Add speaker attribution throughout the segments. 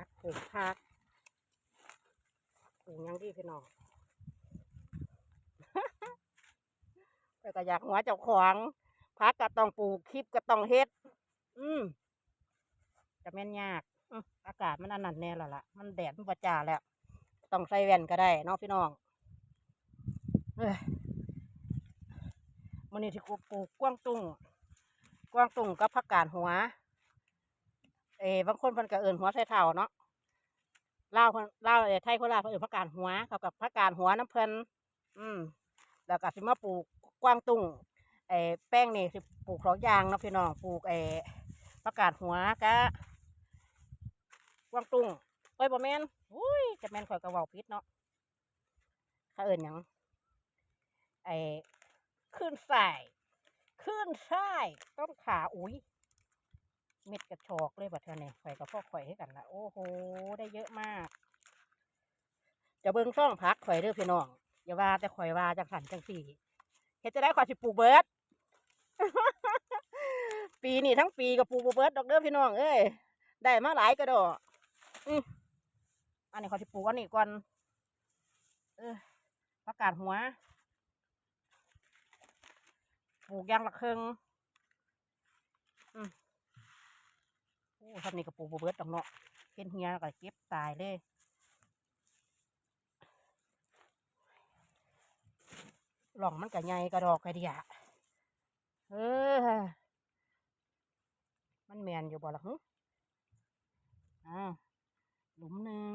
Speaker 1: พักปลูกพักปลูกยังดีพี่น้องแต่ก็อยากหัวเจ้าของพักก็ต้องปลูกคลิปก็ต้องเฮ็ด อืมจะแม่นยากอากาศมันอันนั้นแน่แล้วล่ะ มันแดดมันประจ่าแล้ว ต้องใส่แว่นก็ได้เนาะพี่น้องเอ้ยมันนี่ที่กูปลูกกว้างตุ้งกว้างตุ้งกับผักกาดหัว เออบางคนเพิ่นก็เอิ้นหัวไชเท้าเนาะเล่าเพิ่นลาเออไทยโคราชเพิ่นเอิ้นผักกาดหัวเขากับผักกาดหัวน้ำเพิ่นอืมแล้วก็สิมาปลูกกวางตุ้งไอ้แป้งนี่สิปลูกสองอย่างเนาะพี่น้องปลูกไอ้ผักกาดหัวกะกวางตุ้งเอ้ยบ่แม่นอุ้ยจะแม่นข่อยก็เว้าผิดเนาะเขาเอิ้นหยังไอ้ขึ้นใสายขึ้นสายต้นขาอุ้ย เม็ดกระชอกเลยบัดเทอเนี่ยข่อยกับพ่อข่อยให้กันละโอ้โห ได้เยอะมาก จะเบิ่งช่องพักข่อยเด้อพี่น้อง อย่าว่าแต่ข่อยว่าจังสันจังสี่เฮ็ดจะได้ข่อยสิปลูกเบิร์ดปีนี้ทั้งปีก็ปลูกบ่เบิดดอกเด้อพี่น้องเอ้ยได้มาหลายกระดอกอันนี้ข่อยสิปลูกอันนี้ก่อน เออประกาศหัวปลูกยางละครึ่งโอ้ ทำนี่กระปูบเบิดดอกเนาะเห็นเฮียก็เก็บตายเลยหล่องมันก็ใหญ่กระดอกกระเดียเออ มันแมนอยู่บ่ล่ะฮึอ่าหลุมหนึ่ง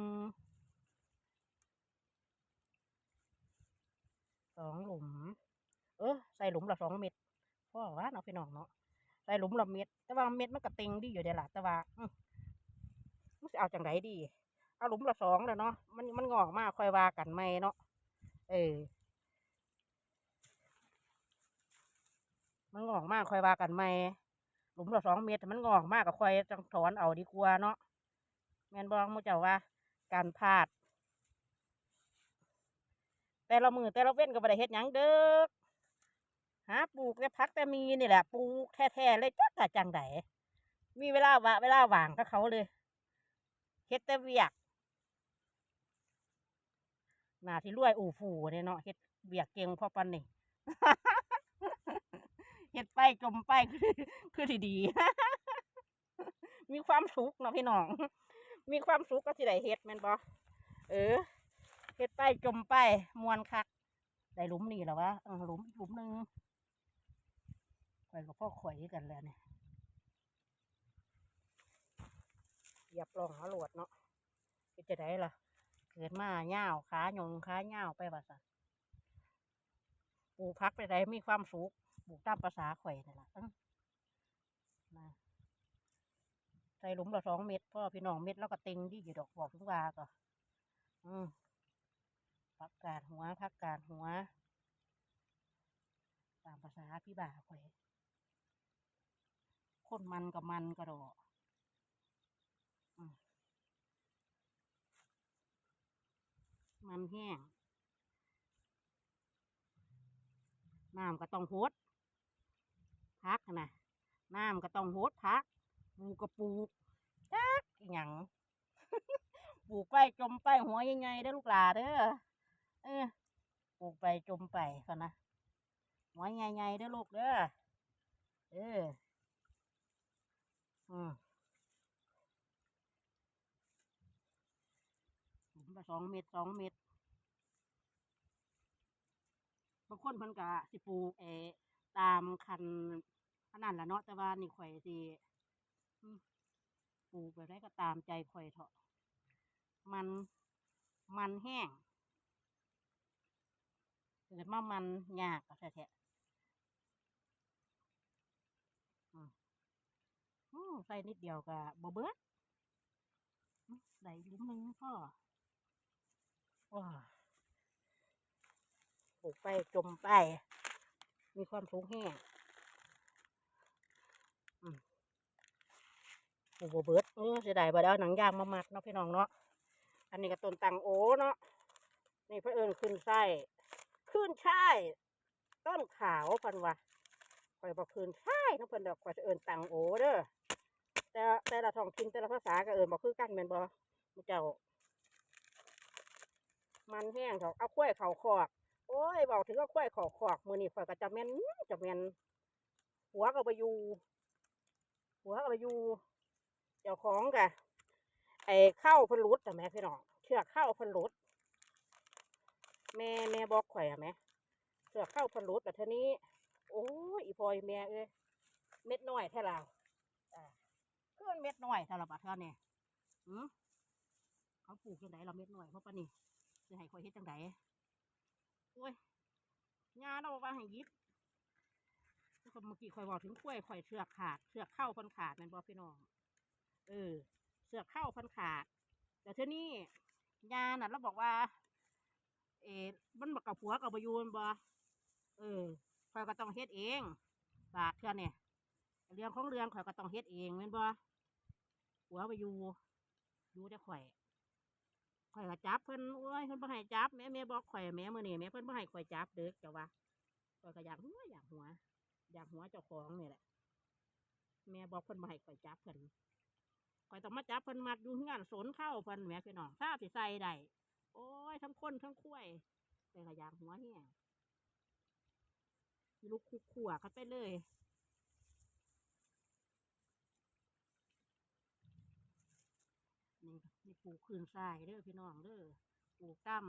Speaker 1: สองหลุม เออใส่หลุมละสองเม็ดพ่อว่าเนาะพี่น้องเนาะ ใส่หลุมละเม็ด แต่ว่าเม็ดมันก็เต็งดีอยู่เดี๋ยวละแต่ว่ามันจะเอาจังไรดี เอาหลุมละสองเลยเนาะ มันมันงอกมากค่อยว่ากันไหมเนาะ เออ มันงอกมากค่อยว่ากันไหมหลุมละสองเม็ดแต่มันงอกมากก็ค่อยจังถอนเอาดีกว่าเนาะ แมนบอกมูเจ้าว่า การพลาด แต่ละมือแต่ละเว้นก็บ่ได้เฮ็ดหยังเด้อ หาปลูกแต่พักแต่มีนี่แหละปลูกแท้ๆเลยจักกะจังไดมีเวลาวะเวลาว่างกับเขาเลยเฮ็ดแต่เวียกหน้าที่รวยอู่ฟูเนี่ยเนาะเฮ็ดเวียกเก่งพอปันนี่เฮ็ดไปจมไปคือคือที่ดี มีความสุขเนาะพี่น้อง มีความสุขก็สิได้เฮ็ดแม่นบ่เออเฮ็ดไปจมไปมวนคักได้หลุมนี่แล้วะหลุมหลุมหนึ่ง ข่อยกับพ่อข่อยกันแล้วเนี่ยเหยียบลองเอาหลวดเนาะเป็นจะได้ล่ะ เกิดมาเง่าขาหยงขาเง่าไปว่าสัปลูกพักไปได้มีความสุขปลูกตามภาษาข่อยนี่ล่ะมาใส่หลุมละสองเม็ดพ่อพี่น้องเม็ดแล้วก็ต็งดีอยู่ดอกบอกทุกวาก็อืมพักกาดหัวพักกาดหัว ตามภาษาพี่บ่าข่อย คนมันกับมันกระดอกมันแห้งน้ำก็ต้องโหดพักนะน้ำก็ต้องโหดพักปลูกก็ปลูกจักอย่างปลูกไปจมไปหัวยังไงเด้ลูกหลาเด้อเออปลูกไปจมไปกันนะหัวใหญ่ๆเด้ลูกเด้อเออ อืมหลุมละสองเม็ดสองเม็ดบางคนเพิ่นกะสิปลูกเอตามคันขนาดละเนาะแต่ว่านี่ข่อยสิปลูกแบบไรก็ตามใจข่อยเถอะมันมันแห้งเกิดมามันยากก็แท้ๆอืมอืม ใส่นิดเดียวก็บ่เบิดใส่หลุมหนึ่งพ่อว้าปลูกไปจมไป มีความสูงแห้งอืมปลูกบเบิดเออเสียดายบ่ได้เอาหนังยางมามัดเนาะพี่น้องเนาะอันนี้ก็ต้นตังโอเนาะนี่พื่อเอิญขึ้นไส้ขึ้นช่ายต้นขาวพันวะคอยบอกขึ้นช่ายเนาะพิ่นดอกคอยจะเอิญตังโอเด้อ แต่ละท้องถิ่นแต่ละภาษาก็เอิญบอกคือกันแม่นบ่มูเจ้า มันแห้งเขาเอาข้วยเขาคอก โอ้ยบอกถึงว่าข้วยเขาคอกมือนี่ข่อยก็จะแม่นจะแม่นหัวก็ไปอยู่ หัวก็ไปอยู่ เจ้าของกะไอ้เข้าเพันรุดแต่แม่พี่น้องเชือกเข้าเพันรุดแม่แม่บอกข่อยอะแม่เชือกเข้าพันรุดแต่ทีนี้ โอ้ยอีพลอยแม่เอ้ยเม็ดน้อยแท้ลาอ่า เพื่อนเม็ดน้อยแท้ละบัดเท่านี่หืมเขาปลูกจังไดเราเม็ดน้อยเพราะปะนี่จะให้ข่อยเฮ็ดจังไดโอ้ยงานเราบอกว่าให้ยิบแล้วก็เมื่อกี้ข่อยบอกถึงกล้วยข่อยเชือกขาดเชือกเข้าพันขาดแม่นบ่พี่น้อง เออเสือกเข้าพันขาด แต่เท่านี้ยาน่ะเราบอกว่า เออมันบักกับผัวกับประยูนบ่เออข่อยก็ต้องเฮ็ดเองบาดเทื่อเนี่ยเรื่องของเรื่องข่อยก็ต้องเฮ็ดเองแม่นบ่ ผัวไปอยู่อยู่แต่ข่อยข่อยก็จับเพิ่นโอ้ยเพิ่นบ่ให้จับแม่แม่บอกข่อยแม่มื้อนี้แม่เพิ่นบ่ให้ข่อยจับเด้อเจ้าว่าข่อยก็อยากหัวอยากหัว อยากหัวเจ้าของนี่แหละแม่บอกเพิ่นบ่ให้ข่อยจับเพิ่นข่อยต้องมาจับเพิ่นมัดอยู่งานสนเข้าเพิ่นแม่พี่น้องถ้าบสิใส่ได้โอ้ยทั้งคนทั้งคุ้ยแต่ละอยางหัวเฮียลูกคุกขัวกันไปเลย นี่ปลูกคืนทรายเด้อพี่น้องเด้อปลูกตั้ม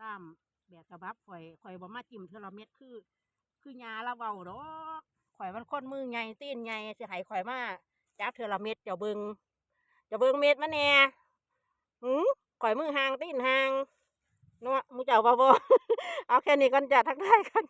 Speaker 1: ตั้มแบบฉบับข่อยข่อยบ่มาจิ้มเทอละเม็ดคือ คือยาละเว้าดอกข่อยมันคนมือไงตีนไงสิให้ข่อยมาจับเทอละเม็ดเจ้าเบิงจะเบิ่งเม็ดมันแน่หืมข่อยมือห่างตีนห่างเนาะมูเจ้าบ่บ่เอาแค่นี้กันจะทักทายกัน